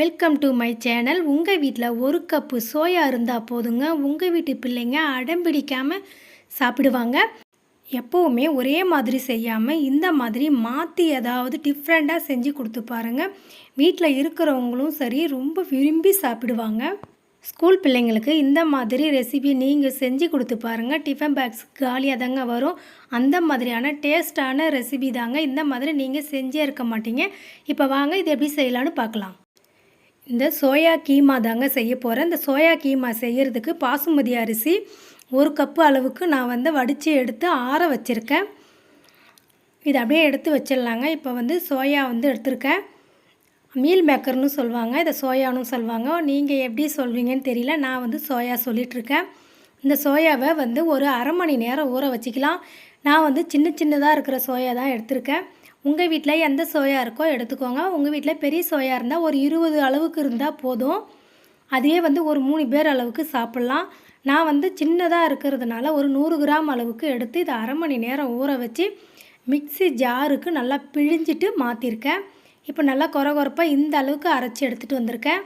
Welcome to my channel உங்கள் வீட்டில் ஒரு கப்பு சோயா இருந்தால் போதுங்க. உங்கள் வீட்டு பிள்ளைங்க அடம் பிடிக்காமல் சாப்பிடுவாங்க. எப்போவுமே ஒரே மாதிரி செய்யாமல் இந்த மாதிரி மாற்றி ஏதாவது டிஃப்ரெண்ட்டாக செஞ்சு கொடுத்து பாருங்கள் வீட்டில் இருக்கிறவங்களும் சரி ரொம்ப விரும்பி சாப்பிடுவாங்க. ஸ்கூல் பிள்ளைங்களுக்கு இந்த மாதிரி ரெசிபி நீங்கள் செஞ்சு கொடுத்து பாருங்கள் டிஃபன் பேக்ஸ் காலியாக தாங்க வரும். அந்த மாதிரியான டேஸ்ட்டான ரெசிபி தாங்க. இந்த மாதிரி நீங்கள் செஞ்சே இருக்க மாட்டீங்க. இப்போ வாங்க இது எப்படி செய்யலான்னு பார்க்கலாம். இந்த சோயா கீமா தாங்க செய்ய போகிறேன் இந்த சோயா கீமா செய்கிறதுக்கு பாசுமதி அரிசி ஒரு கப்பு அளவுக்கு நான் வந்து வடித்து எடுத்து ஆற வச்சுருக்கேன். இதை அப்படியே எடுத்து வச்சிடலாங்க. இப்போ வந்து சோயா வந்து எடுத்திருக்கேன். மீல் மேக்கர்னு சொல்லுவாங்க. இதை சோயான்னு சொல்லுவாங்க. நீங்கள் எப்படி சொல்வீங்கன்னு தெரியல. நான் வந்து சோயா சொல்லிகிட்ருக்கேன் இந்த சோயாவை வந்து ஒரு அரை மணி நேரம் ஊற வச்சுக்கலாம். நான் வந்து சின்ன சின்னதாக இருக்கிற சோயா தான் எடுத்திருக்கேன். உங்கள் வீட்டில் எந்த சோயா இருக்கோ எடுத்துக்கோங்க. உங்கள் வீட்டில் பெரிய சோயா இருந்தால் ஒரு இருபது அளவுக்கு இருந்தால் போதும். அதையே வந்து ஒரு மூணு பேர் அளவுக்கு சாப்பிட்லாம். நான் வந்து சின்னதாக இருக்கிறதுனால ஒரு நூறு கிராம் அளவுக்கு எடுத்து இதை அரை மணி நேரம் ஊற வச்சு மிக்ஸி ஜாருக்கு நல்லா பிழிஞ்சிட்டு மாற்றிருக்கேன் இப்போ நல்லா குறை குறைப்பாக இந்த அளவுக்கு அரைச்சி எடுத்துகிட்டு வந்திருக்கேன்.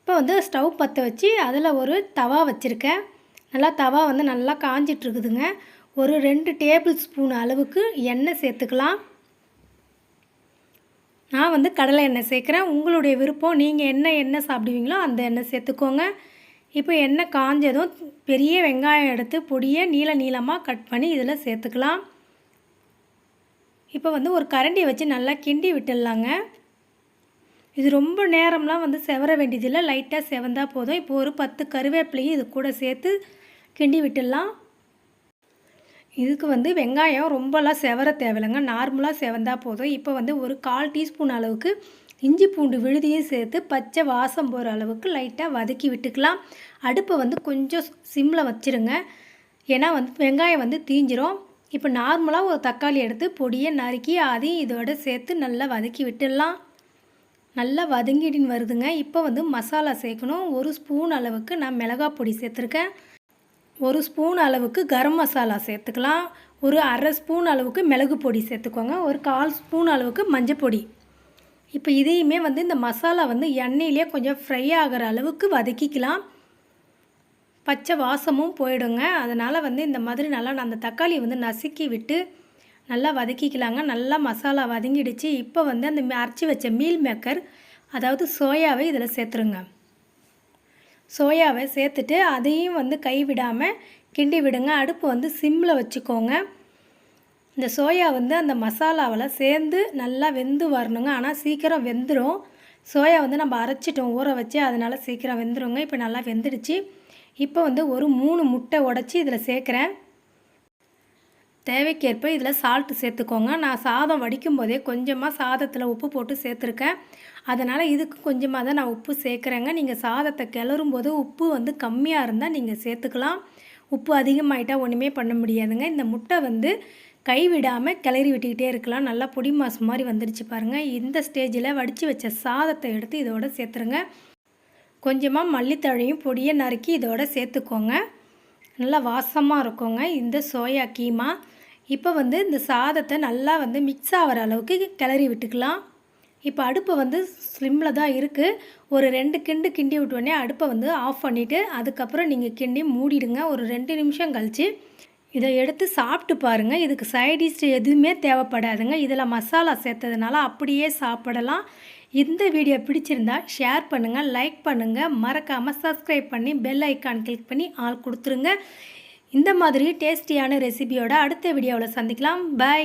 இப்போ வந்து ஸ்டவ் பற்ற வச்சு அதில் ஒரு தவா வச்சுருக்கேன். நல்லா தவா வந்து நல்லா காஞ்சிட்ருக்குதுங்க ஒரு ரெண்டு டேபிள் ஸ்பூன் அளவுக்கு எண்ணெய் சேர்த்துக்கலாம். நான் வந்து கடலை எண்ணெய் சேர்க்குறேன். உங்களுடைய விருப்பம் நீங்கள் என்ன எண்ணெய் சாப்பிடுவீங்களோ அந்த எண்ணெய் சேர்த்துக்கோங்க. இப்போ எண்ணெய் காஞ்சதும் பெரிய வெங்காயம் எடுத்து பொடியை நீள நீளமாக கட் பண்ணி இதில் சேர்த்துக்கலாம். இப்போ வந்து ஒரு கரண்டியை வச்சு நல்லா கிண்டி விட்டுடலாங்க. இது ரொம்ப நேரம்லாம் வந்து செவர வேண்டியதில்லை. லைட்டாக செவந்தால் போதும். இப்போ ஒரு பத்து கருவேப்பிலையும் இது கூட சேர்த்து கிண்டி விட்டுடலாம். இதுக்கு வந்து வெங்காயம் ரொம்பலாம் செவர தேவையில்லைங்க. நார்மலாக செவந்தால் போதும். இப்போ வந்து ஒரு கால் டீஸ்பூன் அளவுக்கு இஞ்சி பூண்டு விழுதியும் சேர்த்து பச்சை வாசம் போகிற அளவுக்கு லைட்டாக வதக்கி விட்டுக்கலாம். அடுப்பை வந்து கொஞ்சம் சிம்மில் வச்சுருங்க. ஏன்னா வந்து வெங்காயம் வந்து தீஞ்சிரும். இப்போ நார்மலாக ஒரு தக்காளி எடுத்து பொடியை நறுக்கி அதையும் இதோட சேர்த்து நல்லா வதக்கி விட்டுடலாம். நல்லா வதங்கிடின்னு வருதுங்க. இப்போ வந்து மசாலா சேர்க்கணும். ஒரு ஸ்பூன் அளவுக்கு நான் மிளகாய் பொடி சேர்த்துருக்கேன். ஒரு ஸ்பூன் அளவுக்கு கரம் மசாலா சேர்த்துக்கலாம். ஒரு அரை ஸ்பூன் அளவுக்கு மிளகு பொடி சேர்த்துக்கோங்க. ஒரு கால் ஸ்பூன் அளவுக்கு மஞ்சள் பொடி. இப்போ இதையுமே வந்து இந்த மசாலா வந்து எண்ணெயிலே கொஞ்சம் ஃப்ரை ஆகிற அளவுக்கு வதக்கிக்கலாம். பச்சை வாசமும் போயிடுங்க. அதனால் வந்து இந்த மாதிரி நல்லா நான் அந்த தக்காளி வந்து நசுக்கி விட்டு நல்லா வதக்கிக்கலாங்க. நல்லா மசாலா வதங்கிடுச்சு. இப்போ வந்து அந்த அரைச்சி வச்ச மீல் மேக்கர் அதாவது சோயாவை இதில் சேர்த்துருங்க. சோயாவை சேர்த்துட்டு அதையும் வந்து கைவிடாமல் கிண்டி விடுங்க. அடுப்பு வந்து சிம்மில் வச்சுக்கோங்க. இந்த சோயா வந்து அந்த மசாலாவில் சேர்ந்து நல்லா வெந்து வரணுங்க. ஆனால் சீக்கிரம் வெந்துடும் சோயா வந்து நம்ம அரைச்சிட்டோம் ஊற வச்சு அதனால் சீக்கிரம் வெந்துடுங்க இப்போ நல்லா வெந்துடுச்சு. இப்போ வந்து ஒரு மூணு முட்டை உடச்சி இதில் சேர்க்குறேன். தேவைக்கேற்ப இதில் சால்ட்டு சேர்த்துக்கோங்க. நான் சாதம் வடிக்கும் போதே கொஞ்சமாக சாதத்தில் உப்பு போட்டு சேர்த்துருக்கேன். அதனால் இதுக்கு கொஞ்சமாக தான் நான் உப்பு சேர்க்குறேங்க. நீங்கள் சாதத்தை கிளறும் போது உப்பு வந்து கம்மியாக இருந்தால் நீங்கள் சேர்த்துக்கலாம். உப்பு அதிகமாகிட்டால் ஒன்றுமே பண்ண முடியாதுங்க. இந்த முட்டை வந்து கைவிடாமல் கிளறி விட்டுக்கிட்டே இருக்கலாம். நல்லா பொடி மாசு மாதிரி வந்துடுச்சு பாருங்கள் இந்த ஸ்டேஜில் வடித்து வச்ச சாதத்தை எடுத்து இதோட சேர்த்துருங்க. கொஞ்சமாக மல்லித்தழையும் பொடியை நறுக்கி இதோட சேர்த்துக்கோங்க. நல்லா வாசமாக இருக்குங்க. இந்த சோயா கீமா இப்போ வந்து இந்த சாதத்தை நல்லா வந்து மிக்ஸ் ஆகிற அளவுக்கு கிளறி விட்டுக்கலாம். இப்போ அடுப்பை வந்து ஸ்லிம்மில் தான் இருக்குது ஒரு ரெண்டு கிண்டு கிண்டி விட்டோடனே அடுப்பை வந்து ஆஃப் பண்ணிவிட்டு அதுக்கப்புறம் நீங்கள் கிண்டி மூடிடுங்க. ஒரு ரெண்டு நிமிஷம் கழித்து இதை எடுத்து சாப்பிட்டு பாருங்கள் இதுக்கு சைடிஷ் எதுவுமே தேவைப்படாதுங்க. இதில் மசாலா சேர்த்ததுனால அப்படியே சாப்பிடலாம். இந்த வீடியோ பிடிச்சிருந்தா ஷேர் பண்ணுங்கள் லைக் பண்ணுங்கள் மறக்காமல் சப்ஸ்கிரைப் பண்ணி பெல் ஐக்கான் கிளிக் பண்ணி ஆள் கொடுத்துருங்க. இந்த மாதிரி டேஸ்டியான ரெசிபியோட அடுத்த வீடியோவில் சந்திக்கலாம். பாய்